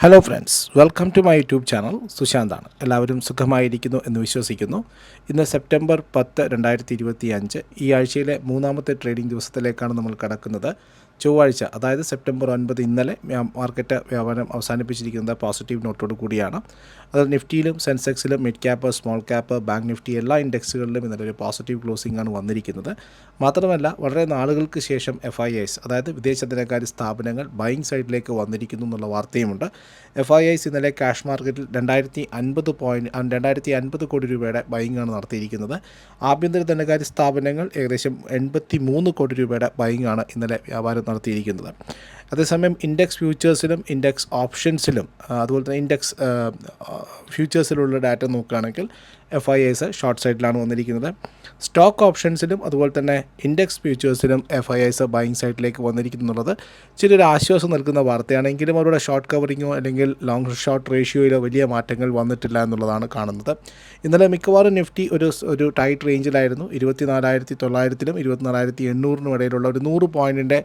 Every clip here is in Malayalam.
Hello friends welcome to my YouTube channel സുശാന്താണ് എല്ലാവരും സുഖമായിരിക്കുന്നു എന്ന് വിശ്വസിക്കുന്നു. ഇന്ന് സെപ്റ്റംബർ പത്ത് രണ്ടായിരത്തി ഇരുപത്തി അഞ്ച് ഈ ആഴ്ചയിലെ മൂന്നാമത്തെ ട്രേഡിംഗ് ദിവസത്തിലേക്കാണ് നമ്മൾ കടക്കുന്നത്. ചൊവ്വാഴ്ച അതായത് സെപ്റ്റംബർ ഒൻപത് ഇന്നലെ മാർക്കറ്റ് വ്യാപാരം അവസാനിപ്പിച്ചിരിക്കുന്നത് പോസിറ്റീവ് നോട്ടോട് കൂടിയാണ്. അത് നിഫ്റ്റിയിലും സെൻസെക്സിലും mid cap small cap bank Nifty എല്ലാ ഇൻഡെക്സുകളിലും ഇന്നലെ ഒരു പോസിറ്റീവ് ക്ലോസിംഗ് ആണ് വന്നിരിക്കുന്നത്. മാത്രമല്ല വളരെ നാളുകൾക്ക് ശേഷം എഫ് ഐ ഐസ് അതായത് വിദേശ ധനകാര്യ സ്ഥാപനങ്ങൾ ബൈങ് സൈഡിലേക്ക് വന്നിരിക്കുന്നു എന്നുള്ള വാർത്തയുമുണ്ട്. എഫ് ഐ ഐസ് ഇന്നലെ ക്യാഷ് മാർക്കറ്റിൽ രണ്ടായിരത്തി അൻപത് പോയിന്റ് രണ്ടായിരത്തി അൻപത് കോടി രൂപയുടെ ബൈങ് ആണ് നടത്തിയിരിക്കുന്നത്. ആഭ്യന്തര ധനകാര്യ സ്ഥാപനങ്ങൾ ഏകദേശം എൺപത്തി മൂന്ന് കോടി രൂപയുടെ ബൈങ് ആണ് ഇന്നലെ വ്യാപാരം നടത്തിയിരിക്കുന്നത്. അതേസമയം ഇൻഡെക്സ് ഫ്യൂച്ചേഴ്സിലും ഇൻഡെക്സ് ഓപ്ഷൻസിലും അതുപോലെ തന്നെ ഇൻഡെക്സ് ഫ്യൂച്ചേഴ്സിലുള്ള ഡാറ്റ നോക്കുകയാണെങ്കിൽ എഫ് ഐ എസ് ഷോർട്ട് സൈഡിലാണ് വന്നിരിക്കുന്നത്. സ്റ്റോക്ക് ഓപ്ഷൻസിലും അതുപോലെ തന്നെ ഇൻഡെക്സ് ഫ്യൂച്ചേഴ്സിലും എഫ് ഐ എസ് ബൈങ് സൈഡിലേക്ക് വന്നിരിക്കുന്നുള്ളത്. ചെറിയൊരു ആശ്വാസം നൽകുന്ന വാർത്തയാണെങ്കിലും അവരുടെ ഷോർട്ട് കവറിങ്ങോ അല്ലെങ്കിൽ ലോങ് ഷോർട്ട് റേഷ്യോയിലോ വലിയ മാറ്റങ്ങൾ വന്നിട്ടില്ല എന്നുള്ളതാണ് കാണുന്നത്. ഇന്നലെ മിക്കവാറും നിഫ്റ്റി ഒരു ഒരു ടൈറ്റ് റേഞ്ചിലായിരുന്നു ഇരുപത്തിനാലായിരത്തി തൊള്ളായിരത്തിലും ഇരുപത്തിനാലായിരത്തി എണ്ണൂറിനും ഇടയിലുള്ള ഒരു നൂറ് പോയിന്റിന്റെ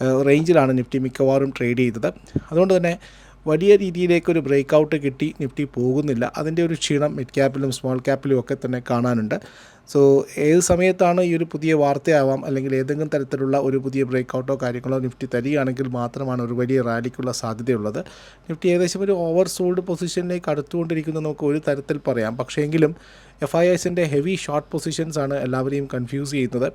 റേഞ്ചിലാണ് നിഫ്റ്റി മിക്കവാറും ട്രേഡ് ചെയ്തത്. അതുകൊണ്ട് തന്നെ വലിയ രീതിയിലേക്കൊരു ബ്രേക്ക് ഔട്ട് കിട്ടി നിഫ്റ്റി പോകുന്നില്ല. അതിന്റെ ഒരു ക്ഷീണം മിഡ് ക്യാപ്പിലും സ്മോൾ ക്യാപ്പിലും ഒക്കെ തന്നെ കാണാനുണ്ട്. സോ ഏത് സമയത്താണ് ഈ ഒരു പുതിയ വാർത്തയാവാം? അല്ലെങ്കിൽ ഏതെങ്കിലും തരത്തിലുള്ള ഒരു പുതിയ ബ്രേക്ക് ഔട്ടോ കാര്യങ്ങളോ നിഫ്റ്റി തരികയാണെങ്കിൽ മാത്രമാണ് ഒരു വലിയ റാലിക്കുള്ള സാധ്യതയുള്ളത്. നിഫ്റ്റി ഏകദേശം ഒരു ഓവർ സോൾഡ് പൊസിഷനിലേക്ക് അടുത്തുകൊണ്ടിരിക്കുന്നു നമുക്ക് ഒരു തരത്തിൽ പറയാം. പക്ഷേ എങ്കിലും എഫ് ഐ എസിന്റെ ഹെവി ഷോർട്ട് പൊസിഷൻസ് ആണ് എല്ലാവരെയും കൺഫ്യൂസ് ചെയ്യുന്നത്.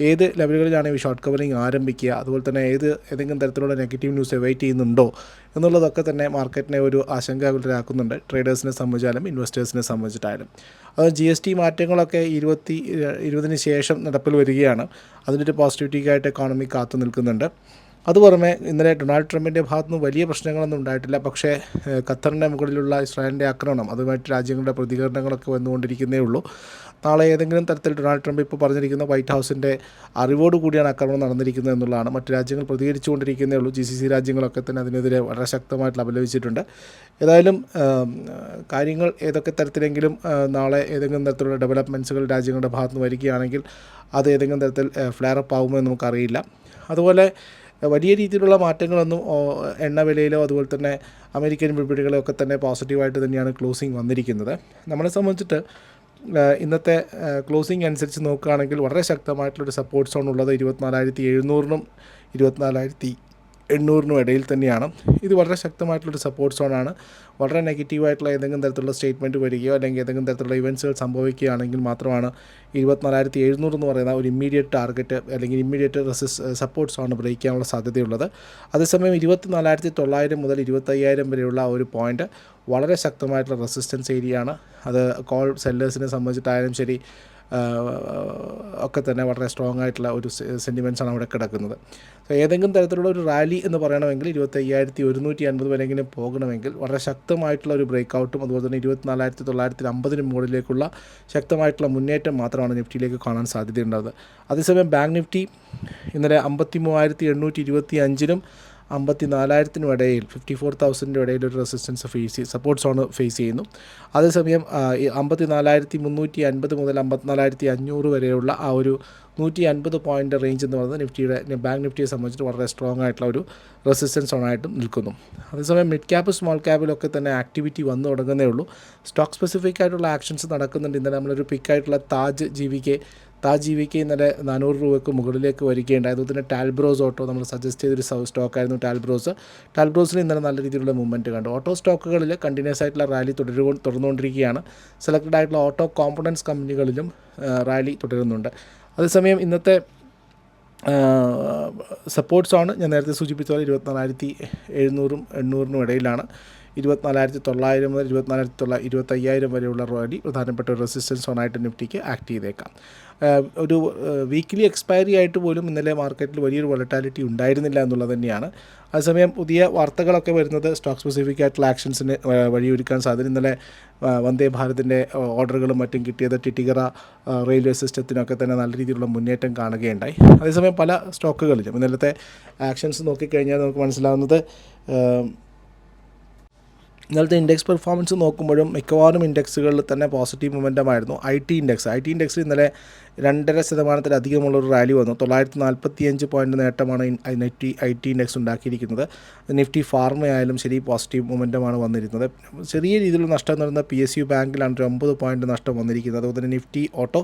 ഏത് ലെവലുകളിലാണ് ഈ ഷോർട്ട് കവറിങ് ആരംഭിക്കുക? അതുപോലെ തന്നെ ഏത് ഏതെങ്കിലും തരത്തിലുള്ള നെഗറ്റീവ് ന്യൂസ് അവൈറ്റ് ചെയ്യുന്നുണ്ടോ? എന്നുള്ളതൊക്കെ തന്നെ മാർക്കറ്റിനെ ഒരു ആശങ്കാകുലരാക്കുന്നുണ്ട്. ട്രേഡേഴ്സിനെ സംബന്ധിച്ചാലും ഇൻവെസ്റ്റേഴ്സിനെ സംബന്ധിച്ചിട്ടായാലും. അത് ജി എസ് ടി മാറ്റങ്ങളൊക്കെ ഇരുപത്തി ഇരുപതിന് ശേഷം നടപ്പിൽ വരികയാണ്. അതിന്റെ ഒരു പോസിറ്റിവിറ്റിക്കായിട്ട് എക്കോണമി കാത്തു നിൽക്കുന്നുണ്ട്. അത് പുറമെ ഇന്നലെ ഡൊണാൾഡ് ട്രംപിന്റെ ഭാഗത്തുനിന്ന് വലിയ പ്രശ്നങ്ങളൊന്നും ഉണ്ടായിട്ടില്ല. പക്ഷേ ഖത്തറിന്റെ മുകളിലുള്ള ഇസ്രായേലിന്റെ ആക്രമണം അതുമായിട്ട് രാജ്യങ്ങളുടെ പ്രതികരണങ്ങളൊക്കെ വന്നുകൊണ്ടിരിക്കുന്നേ ഉള്ളൂ. നാളെ ഏതെങ്കിലും തരത്തിൽ ഡൊണാൾഡ് ട്രംപ് ഇപ്പോൾ പറഞ്ഞിരിക്കുന്ന വൈറ്റ് ഹൗസിന്റെ അറിവോട് കൂടിയാണ് ആക്രമണം നടന്നിരിക്കുന്നത് എന്നുള്ളതാണ്. മറ്റ് രാജ്യങ്ങൾ പ്രതികരിച്ചുകൊണ്ടിരിക്കുന്നേ ഉള്ളൂ. ജി സി സി രാജ്യങ്ങളൊക്കെ തന്നെ അതിനെതിരെ വളരെ ശക്തമായിട്ട് അപലപിച്ചിട്ടുണ്ട്. ഏതായാലും കാര്യങ്ങൾ ഏതൊക്കെ തരത്തിലെങ്കിലും നാളെ ഏതെങ്കിലും തരത്തിലുള്ള ഡെവലപ്മെന്റ്സുകൾ രാജ്യങ്ങളുടെ ഭാഗത്തുനിന്ന് വരികയാണെങ്കിൽ അത് ഏതെങ്കിലും തരത്തിൽ ഫ്ലെയറപ്പ് ആകുമെന്ന് നമുക്കറിയില്ല. അതുപോലെ വലിയ രീതിയിലുള്ള മാറ്റങ്ങളൊന്നും എണ്ണ വിലയിലോ അതുപോലെ തന്നെ അമേരിക്കൻ വിപണികളോ ഒക്കെ തന്നെ പോസിറ്റീവായിട്ട് തന്നെയാണ് ക്ലോസിങ് വന്നിരിക്കുന്നത്. നമ്മളെ സംബന്ധിച്ചിട്ട് ഇന്നത്തെ ക്ലോസിംഗ് അനുസരിച്ച് നോക്കുകയാണെങ്കിൽ വളരെ ശക്തമായിട്ടുള്ളൊരു സപ്പോർട്ട് സോൺ ഉള്ളത് ഇരുപത്തിനാലായിരത്തി എഴുന്നൂറിനും ഇരുപത്തിനാലായിരത്തി എണ്ണൂറിനും ഇടയിൽ തന്നെയാണ്. ഇത് വളരെ ശക്തമായിട്ടുള്ളൊരു സപ്പോർട്ട് സോണാണ് വളരെ നെഗറ്റീവായിട്ടുള്ള ഏതെങ്കിലും തരത്തിലുള്ള സ്റ്റേറ്റ്മെന്റ് വരികയോ അല്ലെങ്കിൽ ഏതെങ്കിലും തരത്തിലുള്ള ഇവന്റ്സുകൾ സംഭവിക്കുകയാണെങ്കിൽ മാത്രമാണ് ഇരുപത്തിനാലായിരത്തി എഴുന്നൂറ് എന്ന് പറയുന്ന ഒരു ഇമ്മീഡിയറ്റ് ടാർഗറ്റ് അല്ലെങ്കിൽ ഇമ്മീഡിയറ്റ് റെസിസ് സപ്പോർട്ട് സോൺ ബ്രേക്ക് ചെയ്യാനുള്ള സാധ്യതയുള്ളത്. അതേസമയം ഇരുപത്തിനാലായിരത്തി തൊള്ളായിരം മുതൽ ഇരുപത്തയ്യായിരം വരെയുള്ള ഒരു പോയിന്റ് വളരെ ശക്തമായിട്ടുള്ള റെസിസ്റ്റൻസ് ഏരിയയാണ് അത് കോൾ സെല്ലേഴ്സിനെ സംബന്ധിച്ചിട്ടായാലും ശരി ഒക്കെ തന്നെ വളരെ സ്ട്രോങ് ആയിട്ടുള്ള ഒരു സെന്റിമെന്റ്സാണ് അവിടെ കിടക്കുന്നത്. സോ ഏതെങ്കിലും തരത്തിലുള്ള ഒരു റാലി എന്ന് പറയണമെങ്കിൽ ഇരുപത്തി അയ്യായിരത്തി ഒരുന്നൂറ്റി അൻപത് വരെയെങ്കിലും പോകണമെങ്കിൽ വളരെ ശക്തമായിട്ടുള്ള ഒരു ബ്രേക്ക് ഔട്ടും അതുപോലെ തന്നെ ഇരുപത്തിനാലായിരത്തി തൊള്ളായിരത്തി അമ്പതിന് മുകളിലേക്കുള്ള ശക്തമായിട്ടുള്ള മുന്നേറ്റം മാത്രമാണ് നിഫ്റ്റിയിലേക്ക് കാണാൻ സാധ്യതയുണ്ടാകുന്നത് അതേസമയം ബാങ്ക് നിഫ്റ്റി ഇന്നലെ അമ്പത്തി മൂവായിരത്തി എണ്ണൂറ്റി ഇരുപത്തി അഞ്ചിനും അമ്പത്തി നാലായിരത്തിനും ഇടയിൽ ഫിഫ്റ്റി ഫോർ തൗസൻഡിന്റെ ഇടയിൽ ഒരു resistance face support zone face ചെയ്യുന്നു. അതേസമയം അമ്പത്തി നാലായിരത്തി മുന്നൂറ്റി അൻപത് മുതൽ അമ്പത്തിനാലായിരത്തി അഞ്ഞൂറ് വരെയുള്ള ആ ഒരു നൂറ്റി അൻപത് പോയിന്റ് റേഞ്ച് എന്ന് പറയുന്നത് നിഫ്റ്റിയുടെ ബാങ്ക് നിഫ്റ്റിയെ സംബന്ധിച്ചിട്ട് വളരെ സ്ട്രോങ് ആയിട്ടുള്ള ഒരു റെസിസ്റ്റൻസ് സോണായിട്ടും നിൽക്കുന്നു. അതേസമയം മിഡ് ക്യാപ്പ് സ്മോൾ ക്യാപ്പിലൊക്കെ തന്നെ ആക്ടിവിറ്റി വന്നു തുടങ്ങുന്നേ ഉള്ളൂ. സ്റ്റോക്ക് സ്പെസിഫിക് ആയിട്ടുള്ള ആക്ഷൻസ് നടക്കുന്നുണ്ട്. ഇന്നലെ നമ്മളൊരു പിക്കായിട്ടുള്ള Taj G Taj G V ഇന്നലെ നാനൂറ് രൂപയ്ക്ക് മുകളിലേക്ക് വരികയുണ്ടായി. അതുപോലെ തന്നെ ടാൽബ്രോസ് ഓട്ടോ നമ്മൾ സജസ്റ്റ് ചെയ്തൊരു സ്റ്റോക്ക് സ്റ്റോക്കായിരുന്നു ടാൽബ്രോസ്. ടാൽബ്രോസിന് ഇന്നലെ നല്ല രീതിയിലുള്ള മൂവ്മെന്റ് കണ്ടു. ഓട്ടോ സ്റ്റോക്കുകളിൽ കണ്ടിന്യൂസ് ആയിട്ടുള്ള റാലി തുടരു തുടർന്നുകൊണ്ടിരിക്കുകയാണ്. സെലക്റ്റഡ് ആയിട്ടുള്ള ഓട്ടോ കോമ്പണൻസ് കമ്പനികളിലും റാലി തുടരുന്നുണ്ട്. അതേസമയം ഇന്നത്തെ സപ്പോർട്ട്സാണ് ഞാൻ നേരത്തെ സൂചിപ്പിച്ച പോലെ ഇരുപത്തിനാലായിരത്തി എഴുന്നൂറും എണ്ണൂറിനും ഇടയിലാണ്. ഇരുപത്തിനാലായിരത്തി തൊള്ളായിരം മുതൽ ഇരുപത്തിനാലായിരത്തി തൊള്ള ഇരുപത്തയ്യായിരം വരെയുള്ള റോഡി പ്രധാനപ്പെട്ട ഒരു റെസിസ്റ്റൻസ് ഓണായിട്ട് നിഫ്റ്റിക്ക് ആക്ട് ചെയ്തേക്കാം. ഒരു വീക്കിലി എക്സ്പയറി ആയിട്ട് പോലും ഇന്നലെ മാർക്കറ്റിൽ വലിയൊരു വൊളറ്റാലിറ്റി ഉണ്ടായിരുന്നില്ല എന്നുള്ളത് തന്നെയാണ്. അതേസമയം പുതിയ വാർത്തകളൊക്കെ വരുന്നത് സ്റ്റോക്ക് സ്പെസിഫിക് ആയിട്ടുള്ള ആക്ഷൻസിന് വഴിയൊരുക്കാൻ സാധ്യത. ഇന്നലെ വന്ദേ ഭാരതിന്റെ ഓർഡറുകളും മറ്റും കിട്ടിയത് ടിറ്റിഗറ റെയിൽവേ സിസ്റ്റത്തിനൊക്കെ തന്നെ നല്ല രീതിയിലുള്ള മുന്നേറ്റം കാണുകയുണ്ടായി. അതേസമയം പല സ്റ്റോക്കുകളിലും ഇന്നലത്തെ ആക്ഷൻസ് നോക്കിക്കഴിഞ്ഞാൽ നമുക്ക് മനസ്സിലാവുന്നത് ഇന്നലത്തെ ഇൻഡെക്സ് പെർഫോമൻസ് നോക്കുമ്പോഴും മിക്കവാറും ഇൻഡെക്സുകളിൽ തന്നെ പോസിറ്റീവ് മൊമെന്റം ആയിരുന്നു. I T index I T ഇൻഡെക്സിൽ ഇന്നലെ രണ്ടര ശതമാനത്തിലധികമുള്ളൊരു റാലി വന്നു. തൊള്ളായിരത്തി നാൽപ്പത്തി അഞ്ച് പോയിന്റ് നേട്ടമാണ് നെറ്റി ഐ ടി ഇൻഡെക്സ് ഉണ്ടാക്കിയിരിക്കുന്നത്. നിഫ്റ്റി ഫാർമ ആയാലും ശരി പോസിറ്റീവ് മൊമെന്റമാണ് വന്നിരുന്നത്. ചെറിയ രീതിയിലുള്ള നഷ്ടം വരുന്ന പി എസ് യു ബാങ്കിലാണ് ഒരു ഒമ്പത് പോയിന്റ് നഷ്ടം വന്നിരിക്കുന്നത്. അതുപോലെ തന്നെ നിഫ്റ്റി ഓട്ടോ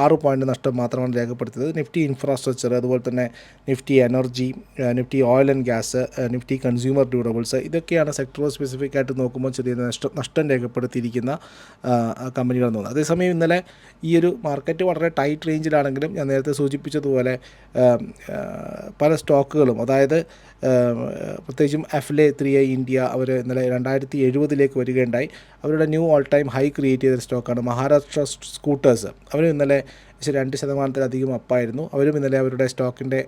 ആറ് പോയിന്റ് നഷ്ടം മാത്രമാണ് രേഖപ്പെടുത്തിയത്. നിഫ്റ്റി ഇൻഫ്രാസ്ട്രക്ചർ അതുപോലെ തന്നെ Nifty energy Nifty oil and gas Nifty consumer durables ഇതൊക്കെയാണ് സെക്ടർ സ്പെസിഫിക് ആയിട്ട് നോക്കുമ്പോൾ ചെറിയ നഷ്ടം നഷ്ടം രേഖപ്പെടുത്തിയിരിക്കുന്ന കമ്പനികളെന്ന് തോന്നുന്നത്. അതേസമയം ഇന്നലെ ഈ ഒരു മാർക്കറ്റ് വളരെ ടൈറ്റ് റേഞ്ചിലാണെങ്കിലും ഞാൻ നേരത്തെ സൂചിപ്പിച്ചതുപോലെ പല സ്റ്റോക്കുകളും അതായത് പ്രത്യേകിച്ചും എഫ്ലെ ത്രീ ഐ ഇന്ത്യ അവർ ഇന്നലെ രണ്ടായിരത്തി എഴുപതിലേക്ക് വരികയുണ്ടായി. അവരുടെ new all time high create ചെയ്ത സ്റ്റോക്കാണ് മഹാരാഷ്ട്ര സ്കൂട്ടേഴ്സ് അവർ ഇന്നലെ ഏകദേശം രണ്ട് ശതമാനത്തിലധികം അപ്പായിരുന്നു. അവരും ഇന്നലെ അവരുടെ സ്റ്റോക്കിന്റെ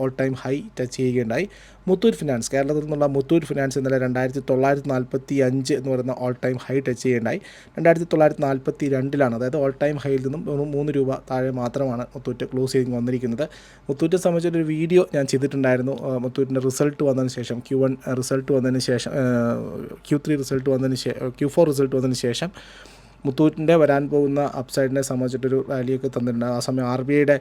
ഓൾ ടൈം ഹൈ ടച്ച് ചെയ്യുകയുണ്ടായി. മുത്തൂറ്റ് ഫിനാൻസ് കേരളത്തിൽ നിന്നുള്ള മുത്തൂറ്റ് ഫിനാൻസ് ഇന്നലെ രണ്ടായിരത്തി തൊള്ളായിരത്തി നാൽപ്പത്തി അഞ്ച് എന്ന് പറയുന്ന ഓൾ ടൈം ഹൈ ടച്ച് ചെയ്യുകയുണ്ടായി. രണ്ടായിരത്തി തൊള്ളായിരത്തി നാൽപ്പത്തി രണ്ടിലാണ് അതായത് ഓൾ ടൈം ഹൈയിൽ നിന്നും മൂന്ന് രൂപ താഴെ മാത്രമാണ് മുത്തൂറ്റ് ക്ലോസ് ചെയ്ത് വന്നിരിക്കുന്നത്. മുത്തൂറ്റിനെ സംബന്ധിച്ചൊരു വീഡിയോ ഞാൻ ചെയ്തിട്ടുണ്ടായിരുന്നു. മുത്തൂറ്റിന്റെ റിസൾട്ട് വന്നതിന് ശേഷം ക്യൂ വൺ റിസൾട്ട് വന്നതിന് ശേഷം ക്യൂ ത്രീ റിസൾട്ട് വന്നതിന് ശേഷം ക്യൂ ഫോർ റിസൾട്ട് വന്നതിന് ശേഷം മുത്തൂറ്റിന്റെ വരാൻ പോകുന്ന അപ്സൈഡിനെ സംബന്ധിച്ചിട്ടൊരു റാലിയൊക്കെ തന്നിട്ടുണ്ട്. ആ സമയം ആർ ബി ഐയുടെ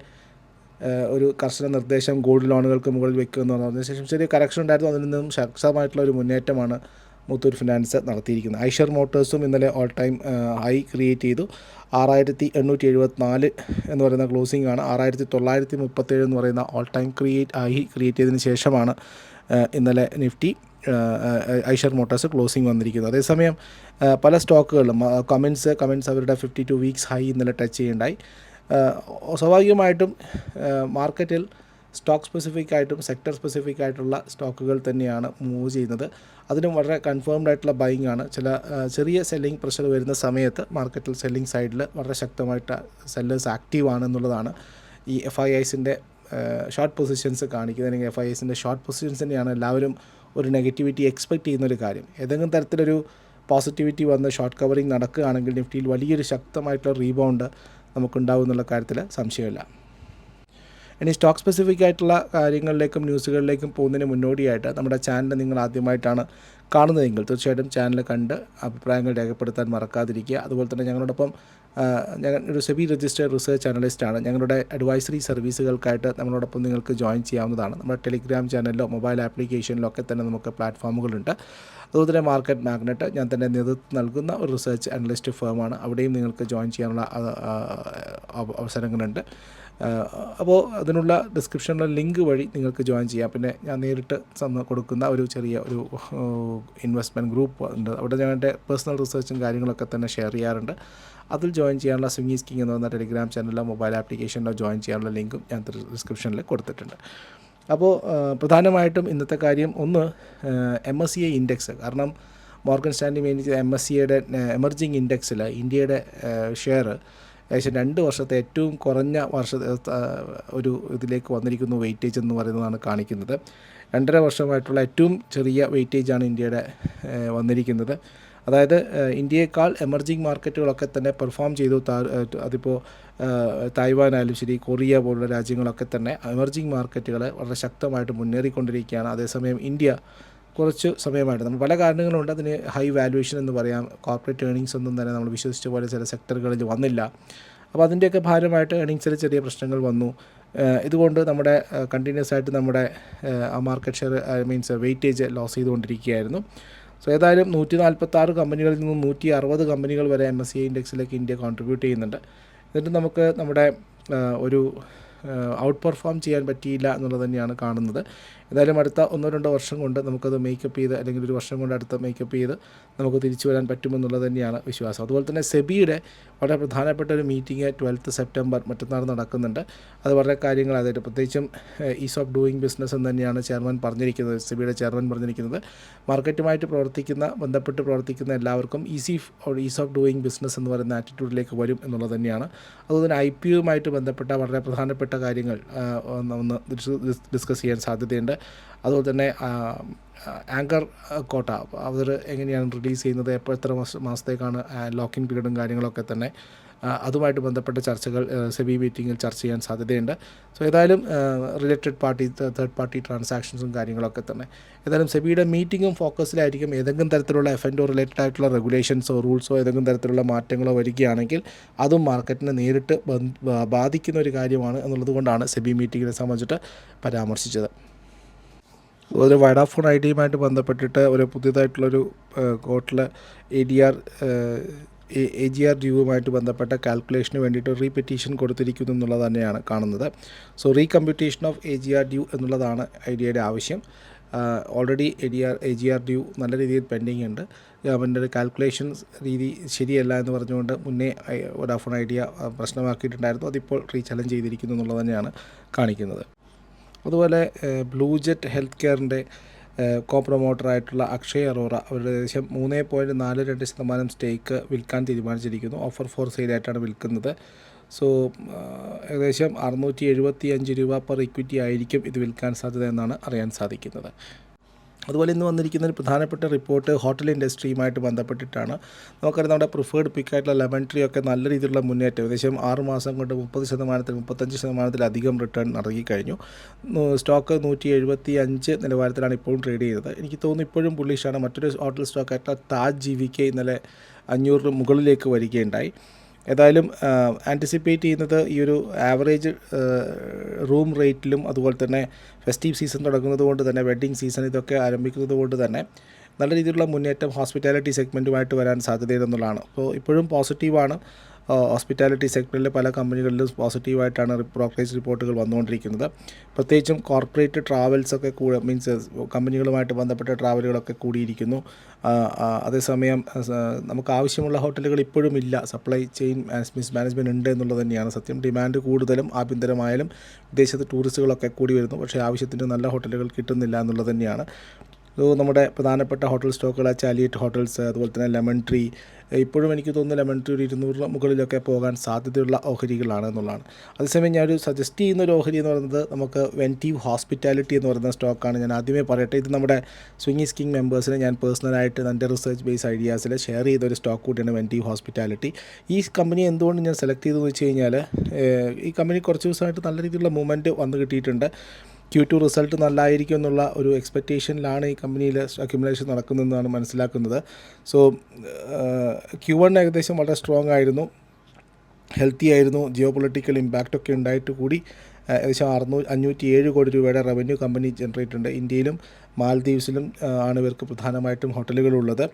ഒരു കർശന നിർദ്ദേശം ഗോൾഡ് ലോണുകൾക്ക് മുകളിൽ വെക്കുക എന്ന് പറഞ്ഞതിന് ശേഷം ചെറിയ കറക്ഷൻ ഉണ്ടായിരുന്നു. അതിൽ നിന്നും ശക്തമായിട്ടുള്ള ഒരു മുന്നേറ്റമാണ് മുത്തൂർ ഫിനാൻസ് നടത്തിയിരിക്കുന്നത്. ഐഷർ മോട്ടേഴ്സും ഇന്നലെ ഓൾ ടൈം ഹൈ ക്രിയേറ്റ് ചെയ്തു. ആറായിരത്തി എണ്ണൂറ്റി എഴുപത്തിനാല് എന്ന് പറയുന്ന ക്ലോസിംഗ് ആണ്. ആറായിരത്തി തൊള്ളായിരത്തി മുപ്പത്തേഴ് എന്ന് പറയുന്ന all time create high create ചെയ്തതിന് ശേഷമാണ് ഇന്നലെ നിഫ്റ്റി ഐഷർ മോട്ടോഴ്സ് ക്ലോസിംഗ് വന്നിരിക്കുന്നത് അതേസമയം പല സ്റ്റോക്കുകളിലും കമൻസ് കമൻസ് അവരുടെ ഫിഫ്റ്റി ടു വീക്സ് ഹൈ ഇന്നലെ ടച്ച് ചെയ്യുണ്ടായി. സ്വാഭാവികമായിട്ടും മാർക്കറ്റിൽ സ്റ്റോക്ക് സ്പെസിഫിക് ആയിട്ടും സെക്ടർ സ്പെസിഫിക് ആയിട്ടുള്ള സ്റ്റോക്കുകൾ തന്നെയാണ് മൂവ് ചെയ്യുന്നത്. അതിനും വളരെ കൺഫേംഡ് ആയിട്ടുള്ള ബൈങ് ആണ്. ചില ചെറിയ സെല്ലിംഗ് പ്രഷർ വരുന്ന സമയത്ത് മാർക്കറ്റിൽ സെല്ലിംഗ് സൈഡിൽ വളരെ ശക്തമായിട്ട് സെല്ലേഴ്സ് ആക്റ്റീവ് എന്നുള്ളതാണ് ഈ എഫ് ഐ ഐസിന്റെ ഷോർട്ട് പൊസിഷൻസ് കാണിക്കുന്നത് അല്ലെങ്കിൽ എഫ് ഐ എസിന്റെ ഷോർട്ട് പൊസിഷൻസ് തന്നെയാണ് എല്ലാവരും ഒരു നെഗറ്റിവിറ്റി എക്സ്പെക്റ്റ് ചെയ്യുന്ന ഒരു കാര്യം. ഏതെങ്കിലും തരത്തിലൊരു പോസിറ്റിവിറ്റി വന്ന് ഷോർട്ട് കവറിങ് നടക്കുകയാണെങ്കിൽ നിഫ്റ്റിയിൽ വലിയൊരു ശക്തമായിട്ടുള്ള റീബൗണ്ട് നമുക്കുണ്ടാവും എന്നുള്ള കാര്യത്തിൽ സംശയമില്ല. ഇനി സ്റ്റോക്ക് സ്പെസിഫിക് ആയിട്ടുള്ള കാര്യങ്ങളിലേക്കും ന്യൂസുകളിലേക്കും പോകുന്നതിന് മുന്നോടിയായിട്ട് നമ്മുടെ ചാനൽ നിങ്ങൾ ആദ്യമായിട്ടാണ് കാണുന്നതെങ്കിൽ തീർച്ചയായിട്ടും ചാനൽ കണ്ട് അഭിപ്രായങ്ങൾ രേഖപ്പെടുത്താൻ മറക്കാതിരിക്കുക. അതുപോലെ തന്നെ ഞങ്ങളോടൊപ്പം ഞങ്ങൾ ഒരു സെബി രജിസ്റ്റേഡ് റിസർച്ച് അനലിസ്റ്റാണ് ഞങ്ങളുടെ അഡ്വൈസറി സർവീസുകൾക്കായിട്ട് നമ്മളോടൊപ്പം നിങ്ങൾക്ക് ജോയിൻ ചെയ്യാവുന്നതാണ്. നമ്മുടെ ടെലിഗ്രാം ചാനലിലോ മൊബൈൽ ആപ്ലിക്കേഷനിലോ ഒക്കെ തന്നെ നമുക്ക് പ്ലാറ്റ്ഫോമുകളുണ്ട് അതുപോലെ തന്നെ മാർക്കറ്റ് മാഗ്നറ്റ് ഞാൻ തന്നെ നേതൃത്വം നൽകുന്ന ഒരു റിസർച്ച് അനലിസ്റ്റ് ഫേമാണ് അവിടെയും നിങ്ങൾക്ക് ജോയിൻ ചെയ്യാനുള്ള അവസരങ്ങളുണ്ട്. അപ്പോൾ അതിനുള്ള ഡിസ്ക്രിപ്ഷനിലെ ലിങ്ക് വഴി നിങ്ങൾക്ക് ജോയിൻ ചെയ്യാം. പിന്നെ ഞാൻ നേരിട്ട് കൊടുക്കുന്ന ഒരു ചെറിയ ഒരു ഇൻവെസ്റ്റ്മെന്റ് ഗ്രൂപ്പ് ഉണ്ട്. അവിടെ ഞാൻ എന്റെ പേഴ്സണൽ റിസർച്ചും കാര്യങ്ങളൊക്കെ തന്നെ ഷെയർ ചെയ്യാറുണ്ട്. അതിൽ ജോയിൻ ചെയ്യാനുള്ള സ്വിങ്ങി സ്കിങ് എന്ന് പറഞ്ഞ ടെലിഗ്രാം ചാനലിലോ മൊബൈൽ ആപ്ലിക്കേഷനിലോ ജോയിൻ ചെയ്യാനുള്ള ലിങ്കും ഞാൻ ഡിസ്ക്രിപ്ഷനിൽ കൊടുത്തിട്ടുണ്ട്. അപ്പോൾ പ്രധാനമായിട്ടും ഇന്നത്തെ കാര്യം ഒന്ന് M S C I index കാരണം Morgan Stanley main M S സിയുടെ എമർജിങ് ഇൻഡെക്സിൽ ഇന്ത്യയുടെ ഷെയർ ഏകദേശം രണ്ട് വർഷത്തെ ഏറ്റവും കുറഞ്ഞ വർഷ ഒരു ഇതിലേക്ക് വന്നിരിക്കുന്നു വെയിറ്റേജ് എന്ന് പറയുന്നതാണ് കാണിക്കുന്നത്. രണ്ടര വർഷമായിട്ടുള്ള ഏറ്റവും ചെറിയ വെയിറ്റേജാണ് ഇന്ത്യയുടെ വന്നിരിക്കുന്നത്. അതായത് ഇന്ത്യയേക്കാൾ എമർജിങ് മാർക്കറ്റുകളൊക്കെ തന്നെ പെർഫോം ചെയ്തു. അതിപ്പോൾ തായ്വാനായാലും ശരി കൊറിയ പോലുള്ള രാജ്യങ്ങളൊക്കെ തന്നെ എമർജിങ് മാർക്കറ്റുകൾ വളരെ ശക്തമായിട്ട് മുന്നേറിക്കൊണ്ടിരിക്കുകയാണ്. അതേസമയം ഇന്ത്യ കുറച്ച് സമയമായിട്ട്. നമ്മൾ പല കാരണങ്ങളുണ്ട്. അതിന് ഹൈ വാല്യുവേഷൻ എന്ന് പറയാം. കോർപ്പറേറ്റ് ഏണിങ്സ് ഒന്നും തന്നെ നമ്മൾ വിശ്വസിച്ച പോലെ ചില സെക്ടറുകളിൽ വന്നില്ല. അപ്പോൾ അതിന്റെയൊക്കെ ഭാരമായിട്ട് ഏണിങ്സിൽ ചെറിയ പ്രശ്നങ്ങൾ വന്നു. ഇതുകൊണ്ട് നമ്മുടെ കണ്ടിന്യൂസ് ആയിട്ട് നമ്മുടെ market share means weightage loss ചെയ്തുകൊണ്ടിരിക്കുകയായിരുന്നു. So ഏതായാലും നൂറ്റി നാൽപ്പത്താറ് കമ്പനികളിൽ നിന്ന് നൂറ്റി അറുപത് കമ്പനികൾ വരെ എം എസ് സി ഇൻഡെക്സിലേക്ക് ഇന്ത്യ കോൺട്രിബ്യൂട്ട് ചെയ്യുന്നുണ്ട്. എന്നിട്ട് നമുക്ക് നമ്മുടെ ഒരു ഔട്ട് പെർഫോം ചെയ്യാൻ പറ്റിയില്ല എന്നുള്ളത് തന്നെയാണ് കാണുന്നത്. എന്തായാലും അടുത്ത ഒന്നോ രണ്ടോ വർഷം കൊണ്ട് നമുക്കത് മേക്കപ്പ് ചെയ്ത് അല്ലെങ്കിൽ ഒരു വർഷം കൊണ്ട് അടുത്ത മേക്കപ്പ് ചെയ്ത് നമുക്ക് തിരിച്ചു വരാൻ പറ്റുമെന്നുള്ളത് തന്നെയാണ് വിശ്വാസം. അതുപോലെ തന്നെ സെബിയുടെ വളരെ പ്രധാനപ്പെട്ട ഒരു മീറ്റിംഗ് ട്വൽത്ത് സെപ്റ്റംബർ മറ്റന്നാൾ നടക്കുന്നുണ്ട്. അത് വളരെ കാര്യങ്ങൾ അതായത് പ്രത്യേകിച്ചും ഈസ് ഓഫ് ഡൂയിങ് ബിസിനസ് എന്ന് തന്നെയാണ് ചെയർമാൻ പറഞ്ഞിരിക്കുന്നത് സെബിയുടെ ചെയർമാൻ പറഞ്ഞിരിക്കുന്നത്. മാർക്കറ്റുമായിട്ട് പ്രവർത്തിക്കുന്ന ബന്ധപ്പെട്ട് പ്രവർത്തിക്കുന്ന എല്ലാവർക്കും easy ease of doing business എന്ന് പറയുന്ന ആറ്റിറ്റ്യൂഡിലേക്ക് വരും എന്നുള്ളത് തന്നെയാണ്. അതുപോലെ തന്നെ ഐ പി യുമായിട്ട് ബന്ധപ്പെട്ട വളരെ പ്രധാനപ്പെട്ട കാര്യങ്ങൾ ഒന്ന് ഡിസ്കസ് ചെയ്യാൻ സാധ്യതയുണ്ട്. അതുപോലെ തന്നെ ആങ്കർ കോട്ട അവർ എങ്ങനെയാണ് റിലീസ് ചെയ്യുന്നത് എപ്പോൾ എത്ര മാസ മാസത്തേക്കാണ് ലോക്കിൻ പീരീഡും കാര്യങ്ങളൊക്കെ തന്നെ. അതുമായിട്ട് ബന്ധപ്പെട്ട ചർച്ചകൾ സെബി മീറ്റിങ്ങിൽ ചർച്ച ചെയ്യാൻ സാധ്യതയുണ്ട്. സോ ഏതായാലും റിലേറ്റഡ് പാർട്ടി തേർഡ് പാർട്ടി ട്രാൻസാക്ഷൻസും കാര്യങ്ങളൊക്കെ തന്നെ. ഏതായാലും സെബിയുടെ മീറ്റിങ്ങും ഫോക്കസിലായിരിക്കും ഏതെങ്കിലും തരത്തിലുള്ള എഫ് എൻഡോ റിലേറ്റഡ് ആയിട്ടുള്ള റെഗുലേഷൻസോ റൂൾസോ ഏതെങ്കിലും തരത്തിലുള്ള മാറ്റങ്ങളോ വരികയാണെങ്കിൽ അതും മാർക്കറ്റിനെ നേരിട്ട് ബാധിക്കുന്ന ഒരു കാര്യമാണ് എന്നുള്ളത് കൊണ്ടാണ് സെബി മീറ്റിങ്ങിനെ സംബന്ധിച്ചിട്ട് പരാമർശിച്ചത്. ഒരു വൈഡാഫോൺ ഐ ഡിയുമായിട്ട് ബന്ധപ്പെട്ടിട്ട് ഒരു പുതിയതായിട്ടുള്ളൊരു കോർട്ടിൽ A D R A G R ഡ്യൂവുമായിട്ട് ബന്ധപ്പെട്ട കാൽക്കുലേഷന് വേണ്ടിയിട്ട് റീപെറ്റീഷൻ കൊടുത്തിരിക്കുന്നു എന്നുള്ളത് തന്നെയാണ് കാണുന്നത്. So recomputation of A G R due എന്നുള്ളതാണ് ഐഡിയയുടെ ആവശ്യം. Already A D R A G R due നല്ല രീതിയിൽ പെൻഡിങ് ഉണ്ട്. ഗവൺമെന്റിന്റെ കാൽക്കുലേഷൻ രീതി ശരിയല്ല എന്ന് പറഞ്ഞുകൊണ്ട് മുന്നേ വോഡാഫോൺ ഐഡിയ പ്രശ്നമാക്കിയിട്ടുണ്ടായിരുന്നു. അതിപ്പോൾ റീചലഞ്ച് ചെയ്തിരിക്കുന്നു എന്നുള്ളത് തന്നെയാണ് കാണിക്കുന്നത്. അതുപോലെ ബ്ലൂജെറ്റ് ഹെൽത്ത് കെയറിന്റെ കോ പ്രൊമോട്ടറായിട്ടുള്ള അക്ഷയ് അറോറ അവരുടെ ഏകദേശം മൂന്ന് പോയിന്റ് നാല് രണ്ട് ശതമാനം സ്റ്റേക്ക് വിൽക്കാൻ തീരുമാനിച്ചിരിക്കുന്നു. ഓഫർ ഫോർ സെയിലായിട്ടാണ് വിൽക്കുന്നത്. സോ ഏകദേശം അറുന്നൂറ്റി എഴുപത്തി അഞ്ച് രൂപ പെർ ഇക്വിറ്റി ആയിരിക്കും ഇത് വിൽക്കാൻ സാധ്യത എന്നാണ് അറിയാൻ സാധിക്കുന്നത്. അതുപോലെ ഇന്ന് വന്നിരിക്കുന്ന ഒരു പ്രധാനപ്പെട്ട റിപ്പോർട്ട് ഹോട്ടൽ ഇൻഡസ്ട്രിയുമായിട്ട് ബന്ധപ്പെട്ടിട്ടാണ്. നമുക്കറിയാം നമ്മുടെ പ്രിഫേർഡ് പിക്കായിട്ടുള്ള ലെമൺ ട്രീ ഒക്കെ നല്ല രീതിയിലുള്ള മുന്നേറ്റം. ഏകദേശം ആറ് മാസം കൊണ്ട് മുപ്പത് ശതമാനത്തിൽ മുപ്പത്തഞ്ച് ശതമാനത്തിലധികം റിട്ടേൺ നടത്തി കഴിഞ്ഞു. സ്റ്റോക്ക് നൂറ്റി എഴുപത്തി അഞ്ച് നിലവാരത്തിലാണ് ഇപ്പോഴും ട്രേഡ് ചെയ്യുന്നത്. എനിക്ക് തോന്നുന്നു ഇപ്പോഴും ബുള്ളിഷാണ് മറ്റൊരു ഹോട്ടൽ സ്റ്റോക്കായിട്ടുള്ള താജ് ജി വി കെ ഇന്നലെ അഞ്ഞൂറിന് മുകളിലേക്ക് വരികയുണ്ടായി. ഏതായാലും ആന്റിസിപ്പേറ്റ് ചെയ്യുന്നത് ഈ ഒരു ആവറേജ് റൂം റേറ്റിലും അതുപോലെ തന്നെ ഫെസ്റ്റീവ് സീസൺ തുടങ്ങുന്നത് കൊണ്ട് തന്നെ വെഡ്ഡിങ് സീസൺ ഇതൊക്കെ ആരംഭിക്കുന്നത് കൊണ്ട് തന്നെ നല്ല രീതിയിലുള്ള മുന്നേറ്റം ഹോസ്പിറ്റാലിറ്റി സെഗ്മെന്റുമായിട്ട് വരാൻ സാധ്യതയുണ്ടെന്നുള്ളതാണ്. അപ്പോൾ ഇപ്പോഴും പോസിറ്റീവാണ് ഹോസ്പിറ്റാലിറ്റി സെക്ടറിലെ പല കമ്പനികളിലും പോസിറ്റീവായിട്ടാണ് പ്രോഗ്രസ് റിപ്പോർട്ടുകൾ വന്നുകൊണ്ടിരിക്കുന്നത്. പ്രത്യേകിച്ചും കോർപ്പറേറ്റ് ട്രാവൽസൊക്കെ കൂടെ മീൻസ് കമ്പനികളുമായിട്ട് ബന്ധപ്പെട്ട ട്രാവലുകളൊക്കെ കൂടിയിരിക്കുന്നു. അതേസമയം നമുക്ക് ആവശ്യമുള്ള ഹോട്ടലുകൾ ഇപ്പോഴും ഇല്ല. സപ്ലൈ ചെയിൻ മിസ് മാനേജ്മെന്റ് ഉണ്ട് എന്നുള്ളത് തന്നെയാണ്. സത്യം ഡിമാൻഡ് കൂടുതലും ആഭ്യന്തരമായാലും വിദേശത്ത് ടൂറിസ്റ്റുകളൊക്കെ കൂടി വരുന്നു. പക്ഷേ ആവശ്യത്തിന് നല്ല ഹോട്ടലുകൾ കിട്ടുന്നില്ല എന്നുള്ളത് തന്നെയാണ്. നമ്മുടെ പ്രധാനപ്പെട്ട ഹോട്ടൽ സ്റ്റോക്കുകൾ ചാലിയറ്റ് ഹോട്ടൽസ് അതുപോലെ തന്നെ ലെമൺ ട്രീ ഇപ്പോഴും എനിക്ക് തോന്നുന്നു ലെമൺ ട്രീ ഒരു ഇരുന്നൂറിന് മുകളിലൊക്കെ പോകാൻ സാധ്യതയുള്ള ഓഹരികളാണ് എന്നുള്ളതാണ്. അതേസമയം ഞാനൊരു സജസ്റ്റ് ചെയ്യുന്ന ഒരു ഓഹരി എന്ന് പറയുന്നത് നമുക്ക് വെന്റീവ് ഹോസ്പിറ്റാലിറ്റി എന്ന് പറയുന്ന സ്റ്റോക്കാണ്. ഞാൻ ആദ്യമേ പറയട്ടെ ഇത് നമ്മുടെ സ്വിങ്ങി സ്കിങ് മെമ്പേഴ്സിന് ഞാൻ പേഴ്സണലായിട്ട് എന്റെ റിസർച്ച് ബേസ് ഐഡിയാസിൽ ഷെയർ ചെയ്ത ഒരു സ്റ്റോക്ക് കൂടിയാണ് വെന്റീവ് ഹോസ്പിറ്റാലിറ്റി ഈ കമ്പനി എന്തുകൊണ്ട് ഞാൻ സെലക്ട് ചെയ്തതെന്ന് വെച്ച് കഴിഞ്ഞാൽ ഈ കമ്പനി കുറച്ച് ദിവസമായിട്ട് നല്ല രീതിയിലുള്ള മൂവ്മെന്റ് വന്നു കിട്ടിയിട്ടുണ്ട്. ക്യൂ ടു റിസൾട്ട് നല്ലതായിരിക്കും എന്നുള്ള ഒരു എക്സ്പെക്റ്റേഷനിലാണ് ഈ കമ്പനിയിൽ അക്യുമുലേഷൻ നടക്കുന്നതെന്നാണ് മനസ്സിലാക്കുന്നത്. സോ ക്യൂ വൺ ഏകദേശം വളരെ സ്ട്രോങ് ആയിരുന്നു. ഹെൽത്തി ആയിരുന്നു. ജിയോ പൊളിറ്റിക്കൽ ഇമ്പാക്റ്റ് ഒക്കെ ഉണ്ടായിട്ട് കൂടി ഏകദേശം അറുന്നൂ അഞ്ഞൂറ്റി ഏഴ് കോടി രൂപയുടെ റവന്യൂ കമ്പനി ജനറേറ്റ് ഉണ്ട്. ഇന്ത്യയിലും മാലദ്വീപ്സിലും ആണ് ഇവർക്ക് പ്രധാനമായിട്ടും ഹോട്ടലുകളുള്ളത്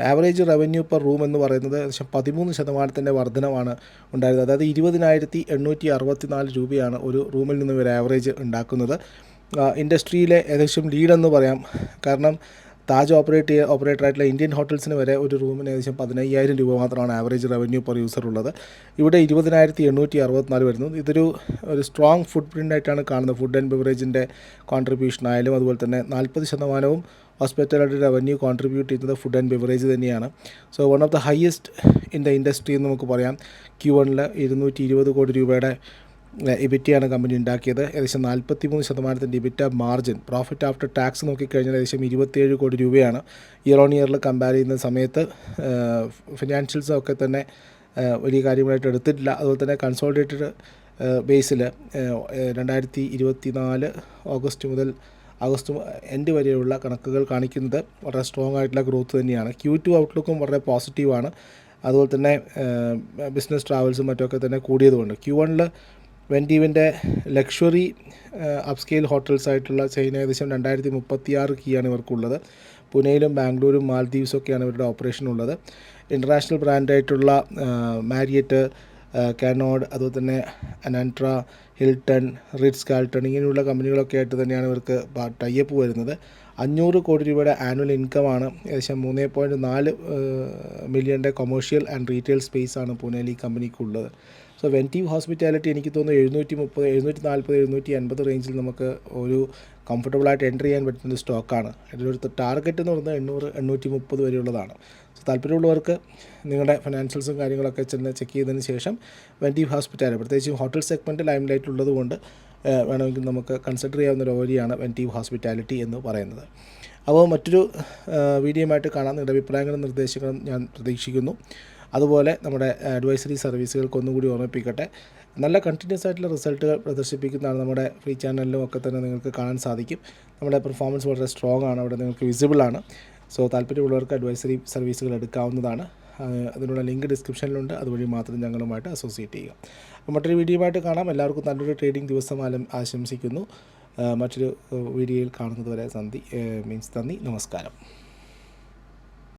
ആവറേജ് റവന്യൂ പെർ റൂം എന്ന് പറയുന്നത് ഏകദേശം പതിമൂന്ന് ശതമാനത്തിന്റെ വർധനമാണ് ഉണ്ടായിരുന്നത്. അതായത് ഇരുപതിനായിരത്തി എണ്ണൂറ്റി അറുപത്തി നാല് രൂപയാണ് ഒരു റൂമിൽ നിന്ന് ഒരു ആവറേജ് ഉണ്ടാക്കുന്നത്. ഇൻഡസ്ട്രിയിലെ ഏകദേശം ലീഡെന്ന് പറയാം. കാരണം താജ് ഓപ്പറേറ്റ് ചെയ്യ ഓപ്പറേറ്ററായിട്ടുള്ള ഇന്ത്യൻ ഹോട്ടൽസിന് വരെ ഒരു റൂമിന് ഏകദേശം പതിനയ്യായിരം രൂപ മാത്രമാണ് ആവറേജ് റവന്യൂ പെർ യൂസർ ഉള്ളത്. ഇവിടെ ഇരുപതിനായിരത്തി എണ്ണൂറ്റി അറുപത്തിനാല് വരുന്നു. ഇതൊരു ഒരു സ്ട്രോങ് ഫുഡ് പ്രിന്റ് ആയിട്ടാണ് കാണുന്നത്. ഫുഡ് ആൻഡ് ബിവറേജിന്റെ കോൺട്രിബ്യൂഷൻ ആയാലും അതുപോലെ തന്നെ നാൽപ്പത് ശതമാനവും ഹോസ്പിറ്റാലിറ്റി റവന്യൂ കോൺട്രിബ്യൂട്ട് ചെയ്യുന്നത് ഫുഡ് ആൻഡ് ബിവറേജ് തന്നെയാണ്. So one of the highest in the industry എന്ന് നമുക്ക് പറയാം. ക്യൂ വണ്ണിൽ ഇരുന്നൂറ്റി ഇരുപത് കോടി രൂപയുടെ ഇബിറ്റയാണ് കമ്പനി ഉണ്ടാക്കിയത്. ഏകദേശം നാൽപ്പത്തി മൂന്ന് ശതമാനത്തിന്റെ EBITDA margin profit after tax നോക്കിക്കഴിഞ്ഞാൽ ഏകദേശം ഇരുപത്തിയേഴ് കോടി രൂപയാണ്. ഇയർ ഓൺ ഇയറിൽ കമ്പയർ ചെയ്യുന്ന സമയത്ത് ഫിനാൻഷ്യൽസൊക്കെ തന്നെ വലിയ കാര്യമായിട്ട് എടുത്തിട്ടില്ല. അതുപോലെ തന്നെ കൺസോളിഡേറ്റഡ് ബേസിൽ രണ്ടായിരത്തി ഇരുപത്തി നാല് ഓഗസ്റ്റ് മുതൽ ആഗസ്റ്റ് എൻഡ് വരെയുള്ള കണക്കുകൾ കാണിക്കുന്നത് വളരെ സ്ട്രോങ് ആയിട്ടുള്ള ഗ്രോത്ത് തന്നെയാണ്. ക്യൂ ടു ഔട്ട്ലുക്കും വളരെ പോസിറ്റീവാണ് അതുപോലെ തന്നെ ബിസിനസ് ട്രാവൽസും മറ്റൊക്കെ തന്നെ കൂടിയതുകൊണ്ട്. ക്യൂ വണ്ണിൽ വെന്റീവിന്റെ ലക്ഷറി അപ്സ്കെയിൽ ഹോട്ടൽസ് ആയിട്ടുള്ള ചൈന ഏകദേശം രണ്ടായിരത്തി മുപ്പത്തി ആറ് കീയാണ് ഇവർക്കുള്ളത്. പുനെയിലും ബാംഗ്ലൂരും മാൽദീവ്സും ഒക്കെയാണ് ഇവരുടെ ഓപ്പറേഷൻ ഉള്ളത് ഇന്റർനാഷണൽ ബ്രാൻഡായിട്ടുള്ള മാരിയറ്റ് കാനോഡ് അതുപോലെ തന്നെ അനാൻട്ര ഹിൽട്ടൺ റിറ്റ്സ് കാൾട്ടൺ ഇങ്ങനെയുള്ള കമ്പനികളൊക്കെ ആയിട്ട് തന്നെയാണ് ഇവർക്ക് ടൈപ്പ് വരുന്നത്. അഞ്ഞൂറ് കോടി രൂപയുടെ ആനുവൽ ഇൻകമാണ് ഏകദേശം മൂന്ന് പോയിന്റ് നാല് മില്യന്റെ കൊമേഴ്ഷ്യൽ ആൻഡ് റീറ്റെയിൽ സ്പേസ് ആണ് പൂനെയിൽ ഈ കമ്പനിക്കുള്ളത് സോ വെന്റീവ് ഹോസ്പിറ്റാലിറ്റി എനിക്ക് തോന്നുന്നു എഴുന്നൂറ്റി മുപ്പത് എഴുന്നൂറ്റി നാൽപ്പത് എഴുന്നൂറ്റി അൻപത് റേഞ്ചിൽ നമുക്ക് ഒരു കംഫർട്ടബിളായിട്ട് എന്റർ ചെയ്യാൻ പറ്റുന്ന സ്റ്റോക്കാണ് ഒരു ടാർഗറ്റ് എന്ന് പറയുന്നത് എണ്ണൂറ് എണ്ണൂറ്റി മുപ്പത് വരെയുള്ളതാണ്. സോ താല്പര്യമുള്ളവർക്ക് നിങ്ങളുടെ ഫിനാൻഷ്യൽസും കാര്യങ്ങളൊക്കെ ചെന്ന് ചെക്ക് ചെയ്തതിന് ശേഷം വെന്റീവ് ഹോസ്പിറ്റാലിറ്റി പ്രത്യേകിച്ച് ഹോട്ടൽ സെഗ്മെന്റ് ലൈം ലൈറ്റ് ഉള്ളത് കൊണ്ട് ഏഹ്, വേണമെങ്കിൽ നമുക്ക് കൺസിഡർ ചെയ്യാവുന്ന ഒരു ഓരിയാണ് വെന്റീവ് ഹോസ്പിറ്റാലിറ്റി എന്ന് പറയുന്നത്. അപ്പോൾ മറ്റൊരു വീഡിയോയുമായിട്ട് കാണാൻ നിങ്ങളുടെ അഭിപ്രായങ്ങളും നിർദ്ദേശങ്ങളും ഞാൻ പ്രതീക്ഷിക്കുന്നു. അതുപോലെ നമ്മുടെ അഡ്വൈസറി സർവീസുകൾക്ക് ഒന്നുകൂടി ഓർമ്മിപ്പിക്കട്ടെ. നല്ല കണ്ടിന്യൂസ് ആയിട്ടുള്ള റിസൾട്ടുകൾ പ്രദർശിപ്പിക്കുന്നതാണ് നമ്മുടെ ഫ്രീ ചാനലിലും ഒക്കെ തന്നെ നിങ്ങൾക്ക് കാണാൻ സാധിക്കും. നമ്മുടെ പെർഫോമൻസ് വളരെ സ്ട്രോങ് ആണ്. അവിടെ നിങ്ങൾക്ക് വിസിബിൾ ആണ്. സോ താല്പര്യമുള്ളവർക്ക് അഡ്വൈസറി സർവീസുകൾ എടുക്കാവുന്നതാണ്. അതിനുള്ള ലിങ്ക് ഡിസ്ക്രിപ്ഷനിലുണ്ട് അതുവഴി മാത്രം ഞങ്ങളുമായിട്ട് അസോസിയേറ്റ് ചെയ്യുക. മറ്റൊരു വീഡിയോയുമായിട്ട് കാണാം. എല്ലാവർക്കും നല്ലൊരു ട്രേഡിംഗ് ദിവസം ആശംസിക്കുന്നു. മറ്റൊരു വീഡിയോയിൽ കാണുന്നത് വരെ നന്ദി മീൻസ് നന്ദി. നമസ്കാരം.